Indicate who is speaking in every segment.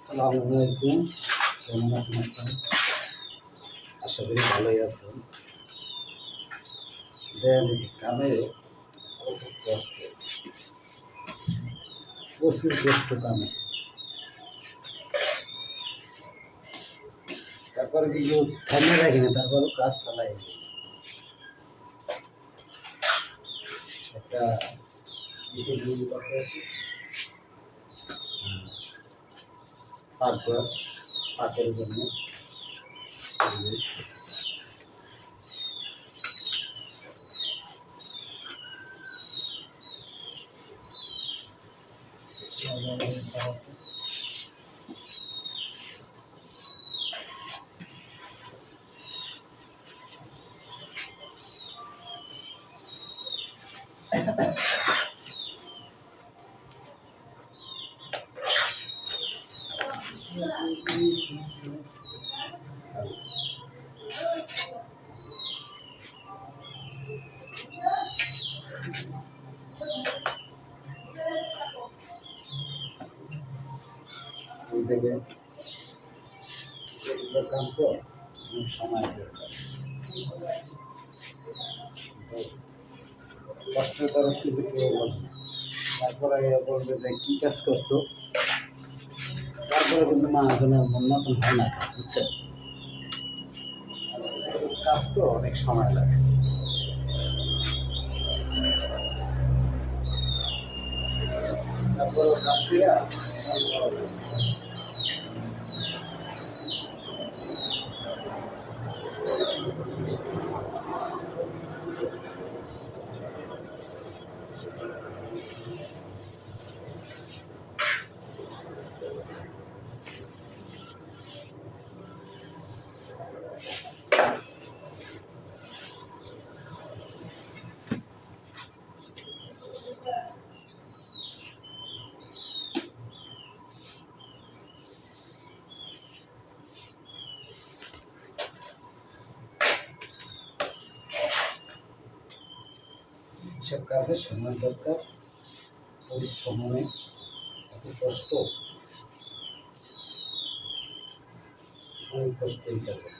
Speaker 1: আসসালামু আলাইকুম। আশা করি ভালোই আছেন। দেন কামে কষ্ট। কষ্ট কামে তারপরে কিন্তু থামিয়ে রাখি না তারপরেও কাজ চালাই। একটা পাট ঘর পাটের জন্য ওই থেকে এগুলো কাম তো অনেক সময় কষ্টের তরফ কিন্তু কেউ বলে? না তারপরে বলবে যে, কী কাজ করছ? তারপরে কিন্তু মহাজনের মতন হয় না কাজ বুঝছেন কাজ তো অনেক সময় লাগে। তারপরে কাজ এসব কাজে সময় দরকার, পরিশ্রম অনেক এত কষ্ট। অনেক কষ্ট হইতে হবে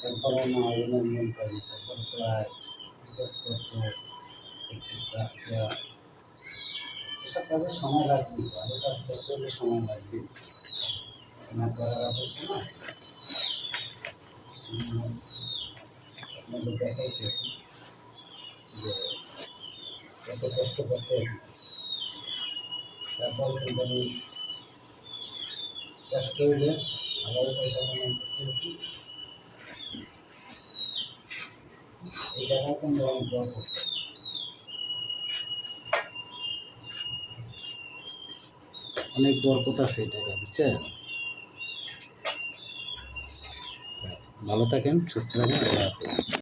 Speaker 1: তারপরে না অভিনন্দন পাই তারপরে প্রায় করছ একটু দেওয়া। এসব কাজে সময় লাগবে। ভালো কাজ করতে হলে সময় লাগবে। না করার আপত্তি না আপনাদের দেখাইতেছি। কষ্ট কষ্ট আবার পয়সা করতেছি এই টাকা অনেক বরকত আছে এই টাকা, বুঝছেন? ভালো থাকেন, সুস্থ থাকেন, আল্লাহ হাফেজ।